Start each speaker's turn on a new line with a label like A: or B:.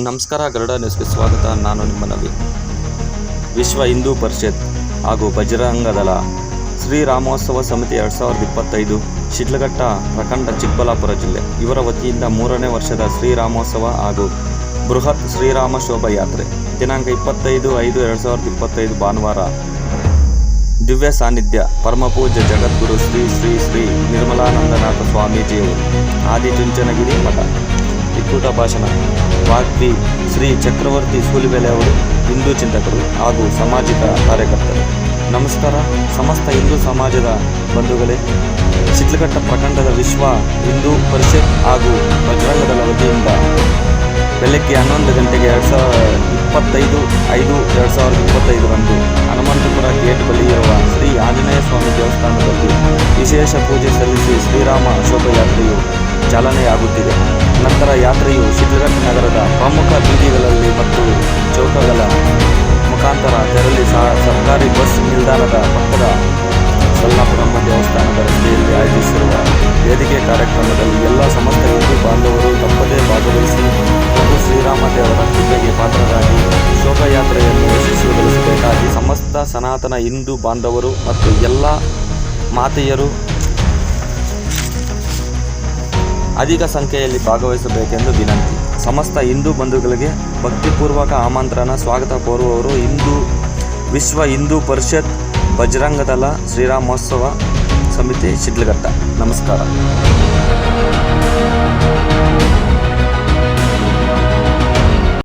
A: ನಮಸ್ಕಾರ, ಗರುಡ ನ್ಯೂಸ್ಗೆ ಸ್ವಾಗತ. ನಾನು ನಿಮ್ಮ ನವಿ. ವಿಶ್ವ ಹಿಂದೂ ಪರಿಷತ್ ಹಾಗೂ ಬಜರಂಗದಳ ಶ್ರೀರಾಮೋತ್ಸವ ಸಮಿತಿ ಎರಡು ಸಾವಿರದ ಇಪ್ಪತ್ತೈದು ಶಿಡ್ಲಘಟ್ಟ ಪ್ರಖಂಡ ಚಿಕ್ಕಬಳ್ಳಾಪುರ ಜಿಲ್ಲೆ. ಇವರ ವತಿಯಿಂದ ಮೂರನೇ ವರ್ಷದ ಶ್ರೀರಾಮೋತ್ಸವ ಹಾಗೂ ಬೃಹತ್ ಶ್ರೀರಾಮ ಶೋಭಾಯಾತ್ರೆ ದಿನಾಂಕ ಇಪ್ಪತ್ತೈದು ಐದು ಎರಡು ಸಾವಿರದ ಇಪ್ಪತ್ತೈದು ಭಾನುವಾರ ದಿವ್ಯ ಸಾನ್ನಿಧ್ಯ ಪರಮಪೂಜ್ಯ ಜಗದ್ಗುರು ಶ್ರೀ ಶ್ರೀ ಶ್ರೀ ನಿರ್ಮಲಾನಂದನಾಥ ಸ್ವಾಮೀಜಿಯವರು. ಆದಿಚುಂಚನಗಿರಿ ಮಠ. ವಿಕೃತ ಭಾಷಣ. ವಾಗ್ವಿ ಶ್ರೀ ಚಕ್ರವರ್ತಿ ಸೂಲಿಬೆಲೆ ಅವರು ಹಿಂದೂ ಚಿಂತಕರು ಹಾಗೂ ಸಾಮಾಜಿಕ ಕಾರ್ಯಕರ್ತರು. ನಮಸ್ಕಾರ, ಸಮಸ್ತ ಹಿಂದೂ ಸಮಾಜದ ಬಂಧುಗಳೇ. ಶಿಡ್ಲಘಟ್ಟ ಪ್ರಖಂಡದ ವಿಶ್ವ ಹಿಂದೂ ಪರಿಷತ್ ಹಾಗೂ ಬಜರಂಗದಳ ವತಿಯಿಂದ ಬೆಳಗ್ಗೆ ಹನ್ನೊಂದು ಗಂಟೆಗೆ ಎರಡು ಸಾವಿರ ಇಪ್ಪತ್ತೈದು, ಐದು, ಎರಡು ಸಾವಿರದ ಇಪ್ಪತ್ತೈದರಂದು ಹನುಮಂತಪುರ ಗೇಟ್ ಬಳಿ ಇರುವ ಶ್ರೀ ಆಂಜನೇಯ ಸ್ವಾಮಿ ದೇವಸ್ಥಾನದಲ್ಲಿ ವಿಶೇಷ ಪೂಜೆ ಸಲ್ಲಿಸಿ ಶ್ರೀರಾಮ ಶೋಭಾಯಾತ್ರೆಯು ಚಾಲನೆಯಾಗುತ್ತಿದೆ. ನಂತರ ಯಾತ್ರೆಯು ಶಿಡ್ಲಘಟ್ಟ ನಗರದ ಪ್ರಮುಖ ಬೀದಿಗಳಲ್ಲಿ ಮತ್ತು ಚೌಕಗಳ ಮುಖಾಂತರ ತೆರಳಿ ಸಹ ಸರ್ಕಾರಿ ಬಸ್ ನಿಲ್ದಾಣದ ಪಕ್ಕದ ಸಲ್ಲಾಪುರಮ್ಮ ದೇವಸ್ಥಾನದ ರಸ್ತೆಯಲ್ಲಿ ಆಯೋಜಿಸಿರುವ ವೇದಿಕೆ ಕಾರ್ಯಕ್ರಮದಲ್ಲಿ ಎಲ್ಲ ಸಮಸ್ತ ಹಿಂದೂ ಬಾಂಧವರು ತಪ್ಪದೇ ಭಾಗವಹಿಸಿ ಪ್ರಭು ಶ್ರೀರಾಮ ದೇವರ ಕೃಪೆಗೆ ಪಾತ್ರರಾಗಿ ಶೋಭಾಯಾತ್ರೆಯನ್ನು ಯಶಸ್ವಿಗೊಳಿಸಬೇಕಾಗಿ ಸಮಸ್ತ ಸನಾತನ ಹಿಂದೂ ಬಾಂಧವರು ಮತ್ತು ಎಲ್ಲ ಮಾತೆಯರು ಅಧಿಕ ಸಂಖ್ಯೆಯಲ್ಲಿ ಭಾಗವಹಿಸಬೇಕೆಂದು ವಿನಂತಿ. ಸಮಸ್ತ ಹಿಂದೂ ಬಂಧುಗಳಿಗೆ ಭಕ್ತಿಪೂರ್ವಕ ಆಮಂತ್ರಣ, ಸ್ವಾಗತ ಕೋರುವವರು ಹಿಂದೂ ವಿಶ್ವ ಹಿಂದೂ ಪರಿಷತ್, ಬಜರಂಗದಳ, ಶ್ರೀರಾಮೋತ್ಸವ ಸಮಿತಿ, ಶಿಡ್ಲಘಟ್ಟ. ನಮಸ್ಕಾರ.